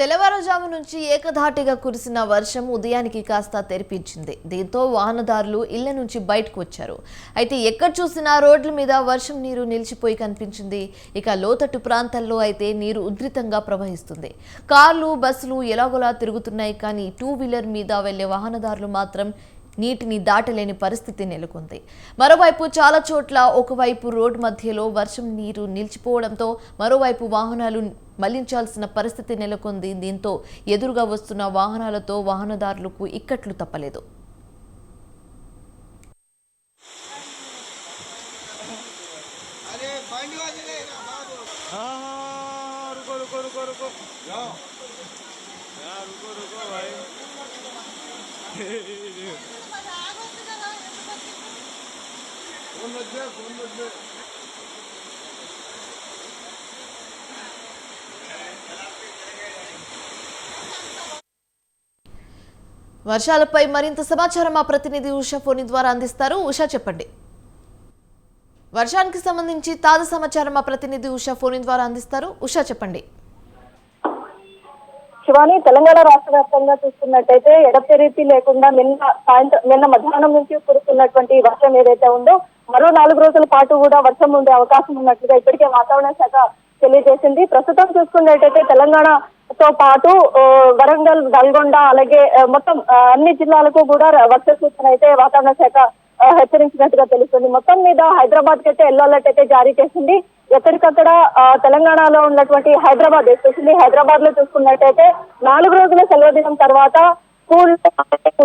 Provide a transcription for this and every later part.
తెల్లవారుజాము నుంచి ఏకధాటిగా కురిసిన వర్షం ఉదయానికి కాస్త తెరిపించింది. దీంతో వాహనదారులు ఇళ్ళ నుంచి బయటకు వచ్చారు. అయితే ఎక్కడ చూసినా రోడ్ల మీద వర్షం నీరు నిలిచిపోయి కనిపించింది. ఇక లోతట్టు ప్రాంతాల్లో అయితే నీరు ఉధృతంగా ప్రవహిస్తుంది. కార్లు బస్సులు ఎలాగోలా తిరుగుతున్నాయి. కానీ టూ వీలర్ మీద వెళ్ళే వాహనదారులు మాత్రం నీటిని దాటలేని పరిస్థితి నెలకొంది. మరోవైపు చాలా చోట్ల ఒకవైపు రోడ్డు మధ్యలో వర్షం నీరు నిలిచిపోవడంతో మరోవైపు వాహనాలు మళ్ళించాల్సిన పరిస్థితి నెలకొంది. దీంతో ఎదురుగా వస్తున్న వాహనాలతో వాహనదారులకు ఇక్కట్లు తప్పలేదు. వర్షాలపై మరింత సమాచారం మా ప్రతినిధి ఉషా ఫోని ద్వారా అందిస్తారు. ఉషా చెప్పండి. వర్షానికి సంబంధించి తాజా సమాచారం మా ప్రతినిధి ఉషా ఫోన్ ద్వారా అందిస్తారు. ఉషా చెప్పండి. శివాని తెలంగాణ రాష్ట్ర వ్యాప్తంగా చూసుకున్నట్టయితే ఎడతెరిపి లేకుండా నిన్న సాయంత్రం నిన్న మధ్యాహ్నం నుంచి కురుస్తున్నటువంటి వర్షం ఏదైతే ఉందో మరో నాలుగు రోజుల పాటు కూడా వర్షం ఉండే అవకాశం ఉన్నట్లుగా ఇప్పటికే వాతావరణ శాఖ తెలియజేసింది. ప్రస్తుతం చూసుకున్నట్టయితే తెలంగాణ తో పాటు వరంగల్ నల్గొండ అలాగే మొత్తం అన్ని జిల్లాలకు కూడా వర్ష సూచన అయితే వాతావరణ శాఖ హెచ్చరించినట్టుగా తెలుస్తుంది. మొత్తం మీద హైదరాబాద్ కైతే ఎల్లో అలర్ట్ అయితే జారీ చేసింది. ఎక్కడికక్కడ తెలంగాణలో ఉన్నటువంటి హైదరాబాద్ ఎస్పెషల్లీ హైదరాబాద్లో చూసుకున్నట్టయితే నాలుగు రోజుల సెలవు దినం తర్వాత స్కూల్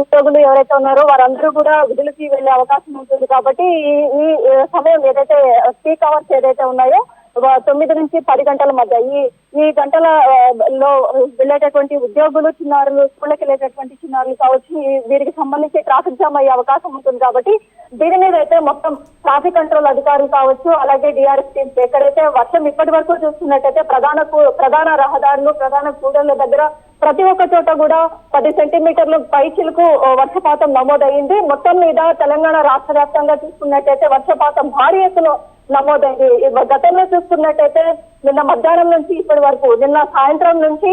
ఉద్యోగులు ఎవరైతే ఉన్నారో వారందరూ కూడా విధులకి వెళ్ళే అవకాశం ఉంటుంది. కాబట్టి ఈ ఈ సమయం ఏదైతే పీక్ అవర్స్ ఏదైతే ఉన్నాయో తొమ్మిది నుంచి పది గంటల మధ్య ఈ ఈ గంటల లో వెళ్ళేటటువంటి ఉద్యోగులు చిన్నారులు స్కూళ్ళకి వెళ్ళేటటువంటి చిన్నారులు కావచ్చు వీరికి సంబంధించి ట్రాఫిక్ జామ్ అయ్యే అవకాశం ఉంటుంది కాబట్టి దీని మీద అయితే మొత్తం ట్రాఫిక్ కంట్రోల్ అధికారులు కావచ్చు అలాగే డిఆర్ఎస్ టీమ్స్ ఎక్కడైతే వర్షం ఇప్పటి వరకు చూస్తున్నట్టయితే ప్రధాన కూ- ప్రధాన రహదారులు ప్రధాన కూడళ్ళ దగ్గర ప్రతి ఒక్క చోట కూడా పది సెంటీమీటర్లు పైచిలకు వర్షపాతం నమోదైంది మొత్తం మీద తెలంగాణ రాష్ట్ర వ్యాప్తంగా చూసుకున్నట్టయితే వర్షపాతం భారీ ఎత్తున నమోదైంది గతంలో చూసుకున్నట్టయితే నిన్న మధ్యాహ్నం నుంచి ఇప్పటి వరకు నిన్న సాయంత్రం నుంచి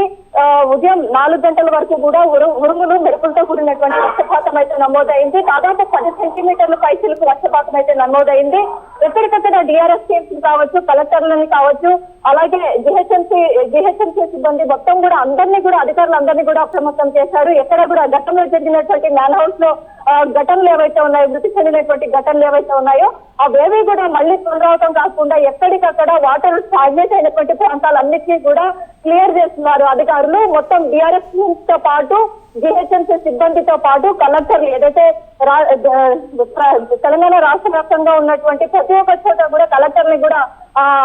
ఉదయం నాలుగు గంటల వరకు కూడా ఉరు- ఉరుములు మెరుపులతో కూడినటువంటి వర్షపాతం అయితే నమోదైంది. దాదాపు పది సెంటీమీటర్ల పైసలకు వర్షపాతం అయితే నమోదైంది. ఎక్కడికక్కడ డిఆర్ఎస్ టీమ్స్ కావచ్చు కలెక్టర్లని కావచ్చు అలాగే జిహెచ్ఎంసీ జిహెచ్ఎంసీ సిబ్బంది మొత్తం కూడా అందరినీ కూడా అధికారులు అందరినీ కూడా అప్రమత్తం చేశారు. ఎక్కడ కూడా గతంలో జరిగినటువంటి మ్యాన్ హౌస్లో ఘటనలు ఏవైతే ఉన్నాయో మృతి చెందినటువంటి ఘటనలు ఏవైతే ఉన్నాయో అవేవి కూడా మళ్ళీ పునరావృతం కాకుండా ఎక్కడికక్కడ వాటర్ స్టాగ్నేట్ అయినటువంటి ప్రాంతాలన్నింటినీ కూడా క్లియర్ చేస్తున్నారు అధికారులు. మొత్తం డిఆర్ఎస్తో పాటు జిహెచ్ఎంసీ సిబ్బందితో పాటు కలెక్టర్లు ఏదైతే రా- తెలంగాణ రాష్ట్ర వ్యాప్తంగా ఉన్నటువంటి ప్రతి ఒక్క చోట కూడా కలెక్టర్ని కూడా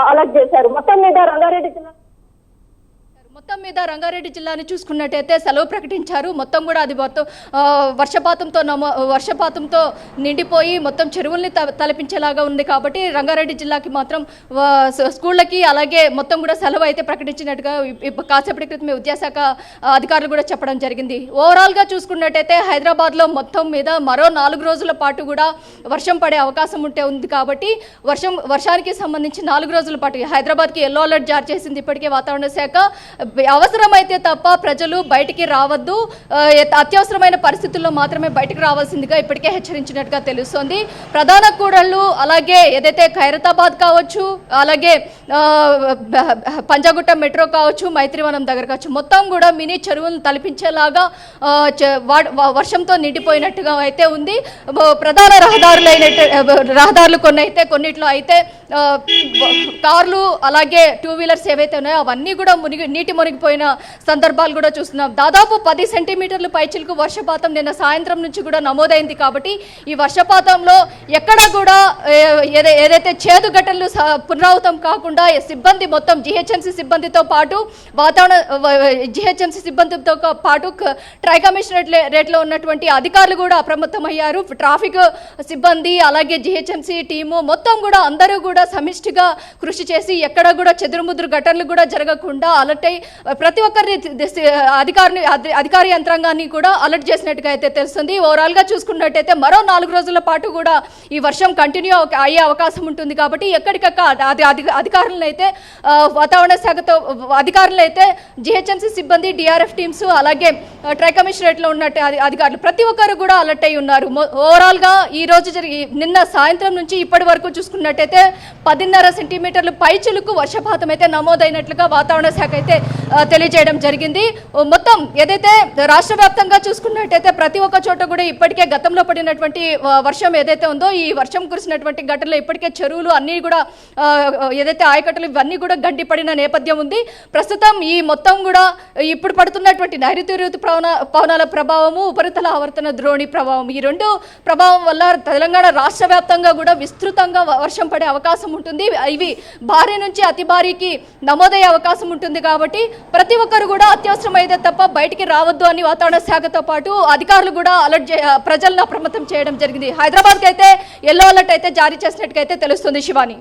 అలర్ట్ చేశారు. మొత్తం మీద రంగారెడ్డి జిల్లా మొత్తం మీద రంగారెడ్డి జిల్లాని చూసుకున్నట్టయితే సెలవు ప్రకటించారు. మొత్తం కూడా అది మొత్తం వర్షపాతంతో నమో వర్షపాతంతో నిండిపోయి మొత్తం చెరువుల్ని తలపించేలాగా ఉంది కాబట్టి రంగారెడ్డి జిల్లాకి మాత్రం స్కూళ్ళకి అలాగే మొత్తం కూడా సెలవు అయితే ప్రకటించినట్టుగా కాసేపటి క్రితమే విద్యాశాఖ అధికారులు కూడా చెప్పడం జరిగింది. ఓవరాల్గా చూసుకున్నట్టయితే హైదరాబాద్లో మొత్తం మీద మరో నాలుగు రోజుల పాటు కూడా వర్షం పడే అవకాశం ఉంటే ఉంది కాబట్టి వర్షం వర్షానికి సంబంధించి నాలుగు రోజుల పాటు హైదరాబాద్కి ఎల్లో అలర్ట్ జారీ చేసింది. ఇప్పటికే వాతావరణ శాఖ అవసరమైతే తప్ప ప్రజలు బయటికి రావద్దు. అత్యవసరమైన పరిస్థితుల్లో మాత్రమే బయటికి రావాల్సిందిగా ఇప్పటికే హెచ్చరించినట్టుగా తెలుస్తోంది. ప్రధాన కూడళ్ళు అలాగే ఏదైతే ఖైరతాబాద్ కావచ్చు అలాగే పంజాగుట్ట మెట్రో కావచ్చు మైత్రివనం దగ్గర కావచ్చు మొత్తం కూడా మినీ చెరువులను తలపించేలాగా చ- వర్షంతో నిండిపోయినట్టుగా అయితే ఉంది. ప్రధాన రహదారులు అయిన రహదారులు కొన్ని అయితే కొన్నిట్లో అయితే కార్లు అలాగే టూ వీలర్స్ ఏవైతే ఉన్నాయో అవన్నీ కూడా మునిగి నీటి మునిగిపోయిన సందర్భాలు కూడా చూస్తున్నాం. దాదాపు పది సెంటీమీటర్లు పైచిలకు వర్షపాతం నిన్న సాయంత్రం నుంచి కూడా నమోదైంది కాబట్టి ఈ వర్షపాతంలో ఎక్కడ కూడా ఏదై- ఏదైతే చేదు ఘటనలు స- పునరావృతం కాకుండా సిబ్బంది మొత్తం జిహెచ్ఎంసీ సిబ్బందితో పాటు వాతావరణ జిహెచ్ఎంసీ సిబ్బందితో పాటు ట్రై కమిషనరేట్ రేట్లో ఉన్నటువంటి అధికారులు కూడా అప్రమత్తమయ్యారు. ట్రాఫిక్ సిబ్బంది అలాగే జిహెచ్ఎంసీ టీము మొత్తం కూడా అందరూ కూడా సమిష్టిగా కృషి చేసి ఎక్కడ కూడా చెదురుముదురు ఘటనలు కూడా జరగకుండా అలర్ట్ అయి ప్రతి ఒక్కరిని అధికారిని అధికార యంత్రాంగాన్ని కూడా అలర్ట్ చేసినట్టుగా అయితే తెలుస్తుంది. ఓవరాల్గా చూసుకున్నట్టయితే మరో నాలుగు రోజుల పాటు కూడా ఈ వర్షం కంటిన్యూ అయ్యే అవకాశం ఉంటుంది కాబట్టి ఎక్కడికక్క అది అధికారులను అయితే వాతావరణ శాఖతో అధికారులు అయితే జిహెచ్ఎంసీ సిబ్బంది డిఆర్ఎఫ్ టీమ్స్ అలాగే ట్రై కమిషనరేట్లో ఉన్నట్టు అధికారులు ప్రతి ఒక్కరు కూడా అలర్ట్ అయి ఉన్నారు. ఓవరాల్గా ఈ రోజు జరిగి నిన్న సాయంత్రం నుంచి ఇప్పటి వరకు చూసుకున్నట్టయితే పదిన్నర సెంటీమీటర్లు పైచులకు వర్షపాతం అయితే నమోదైనట్లుగా వాతావరణ శాఖ అయితే తెలియజేయడం జరిగింది. మొత్తం ఏదైతే రాష్ట్ర వ్యాప్తంగా చూసుకున్నట్టయితే ప్రతి ఒక్క చోట కూడా ఇప్పటికే గతంలో పడినటువంటి వర్షం ఏదైతే ఉందో ఈ వర్షం కురిసినటువంటి ఘటనలో ఇప్పటికే చెరువులు అన్నీ కూడా ఏదైతే ఆయకట్టలు ఇవన్నీ కూడా గడ్డిపడిన నేపథ్యం ఉంది. ప్రస్తుతం ఈ మొత్తం కూడా ఇప్పుడు పడుతున్నటువంటి నైరుతి ఋతు పవన పవనాల ప్రభావము ఉపరితల ఆవర్తన ద్రోణి ప్రభావం. ఈ రెండు ప్రభావం వల్ల తెలంగాణ రాష్ట్ర వ్యాప్తంగా కూడా విస్తృతంగా వర్షం పడే అవకాశం ఉంటుంది. ఇవి భారీ నుంచి అతి భారీకి నమోదయ్యే అవకాశం ఉంటుంది కాబట్టి ప్రతి ఒక్కరు కూడా అత్యవసరమైతే తప్ప బయటికి రావద్దు అని వాతావరణ శాఖతో పాటు అధికారులు కూడా అలర్ట్ ప్రజలను అప్రమత్తం చేయడం జరిగింది. హైదరాబాద్కి అయితే ఎల్లో అలర్ట్ అయితే జారీ చేసినట్టుగా అయితే తెలుస్తుంది Shivani.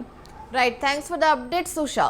Right thanks for the update Susha